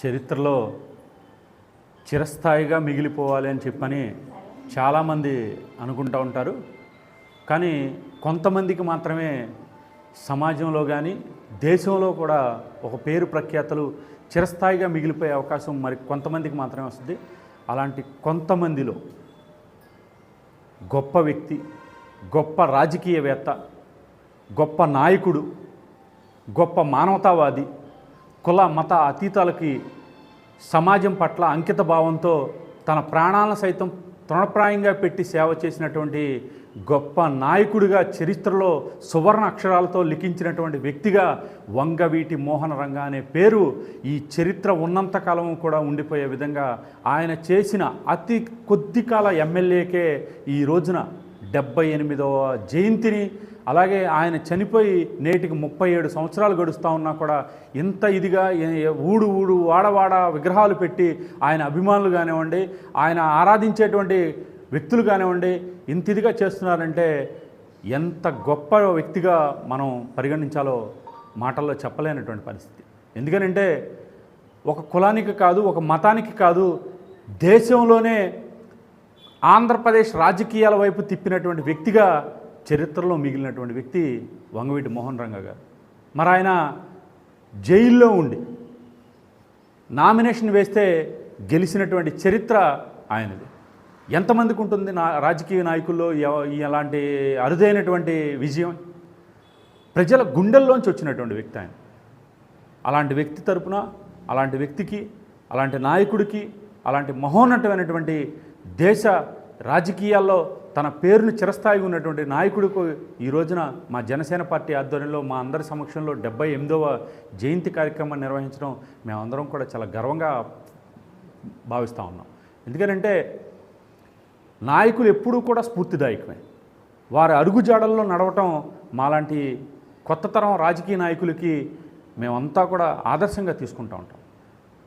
చరిత్రలో చిరస్థాయిగా మిగిలిపోవాలి అని చెప్పని చాలామంది అనుకుంటూ ఉంటారు. కానీ కొంతమందికి మాత్రమే సమాజంలో కానీ దేశంలో కూడా ఒక పేరు ప్రఖ్యాతలు చిరస్థాయిగా మిగిలిపోయే అవకాశం మరి కొంతమందికి మాత్రమే వస్తుంది. అలాంటి కొంతమందిలో గొప్ప వ్యక్తి గొప్ప రాజకీయవేత్త గొప్ప నాయకుడు గొప్ప మానవతావాది కుల మత అతీతాలకి సమాజం పట్ల అంకిత భావంతో తన ప్రాణాలను సైతం తృణప్రాయంగా పెట్టి సేవ చేసినటువంటి గొప్ప నాయకుడిగా చరిత్రలో సువర్ణ అక్షరాలతో లిఖించినటువంటి వ్యక్తిగా వంగవీటి మోహన రంగ అనే పేరు ఈ చరిత్ర ఉన్నంతకాలం కూడా ఉండిపోయే విధంగా ఆయన చేసిన అతి కొద్ది కాల ఎమ్మెల్యేకే ఈ రోజున డెబ్బై ఎనిమిదవ జయంతిని అలాగే ఆయన చనిపోయి నేటికి ముప్పై ఏడు సంవత్సరాలు గడుస్తూ ఉన్నా కూడా ఇంత ఇదిగా ఊడు ఊడు వాడవాడ విగ్రహాలు పెట్టి ఆయన అభిమానులు కానివ్వండి ఆయన ఆరాధించేటువంటి వ్యక్తులు కానివ్వండి ఇంత ఇదిగా చేస్తున్నారంటే ఎంత గొప్ప వ్యక్తిగా మనం పరిగణించాలో మాటల్లో చెప్పలేనటువంటి పరిస్థితి. ఎందుకనంటే ఒక కులానికి కాదు ఒక మతానికి కాదు దేశంలోనే ఆంధ్రప్రదేశ్ రాజకీయాల వైపు తిప్పినటువంటి వ్యక్తిగా చరిత్రలో మిగిలినటువంటి వ్యక్తి వంగవీటి మోహన్ రంగ గారు. మరి ఆయన జైల్లో ఉండి నామినేషన్ వేస్తే గెలిచినటువంటి చరిత్ర ఆయనది. ఎంతమందికి ఉంటుంది నా రాజకీయ నాయకుల్లో ఎలాంటి అరుదైనటువంటి విజయం? ప్రజల గుండెల్లోంచి వచ్చినటువంటి వ్యక్తి ఆయన. అలాంటి వ్యక్తి తరపున అలాంటి వ్యక్తికి అలాంటి నాయకుడికి అలాంటి మహోన్నతమైనటువంటి దేశ రాజకీయాల్లో తన పేరును చిరస్థాయిగా ఉన్నటువంటి నాయకుడికి ఈ రోజున మా జనసేన పార్టీ ఆధ్వర్యంలో మా అందరి సమక్షంలో డెబ్బై ఎనిమిదవ జయంతి కార్యక్రమాన్ని నిర్వహించడం మేమందరం కూడా చాలా గర్వంగా భావిస్తూ ఉన్నాం. ఎందుకంటే నాయకులు ఎప్పుడూ కూడా స్ఫూర్తిదాయకమే. వారి అరుగుజాడల్లో నడవటం మాలాంటి కొత్త తరం రాజకీయ నాయకులకి మేమంతా కూడా ఆదర్శంగా తీసుకుంటూ ఉంటాం.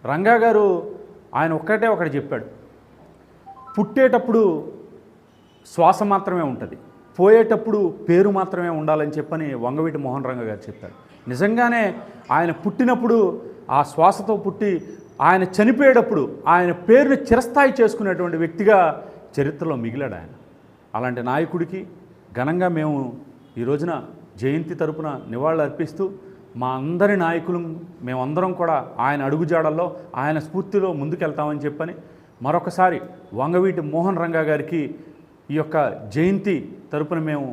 రంగా గారు ఆయన ఒక్కటే ఒకటి చెప్పాడు. పుట్టేటప్పుడు శ్వాస మాత్రమే ఉంటుంది. పోయేటప్పుడు పేరు మాత్రమే ఉండాలని చెప్పని వంగవీటి మోహన్ రంగ గారు చెప్పారు. నిజంగానే ఆయన పుట్టినప్పుడు ఆ శ్వాసతో పుట్టి ఆయన చనిపోయేటప్పుడు ఆయన పేరుని చిరస్థాయి చేసుకునేటువంటి వ్యక్తిగా చరిత్రలో మిగిలాడు ఆయన. అలాంటి నాయకుడికి ఘనంగా మేము ఈ రోజున జయంతి తరపున నివాళులు అర్పిస్తూ మా అందరి నాయకులు మేమందరం కూడా ఆయన అడుగుజాడల్లో ఆయన స్ఫూర్తిలో ముందుకెళ్తామని చెప్పని మరొకసారి వంగవీటి మోహన్ రంగా గారికి ఈ యొక్క జయంతి తరపున మేము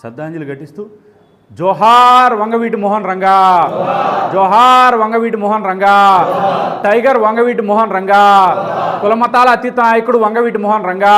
శ్రద్ధాంజలి ఘటిస్తూ జోహార్ వంగవీటి మోహన్ రంగా! జోహార్ వంగవీటి మోహన్ రంగా! టైగర్ వంగవీటి మోహన్ రంగా! కులమతాల అతీత నాయకుడు వంగవీటి మోహన్ రంగా!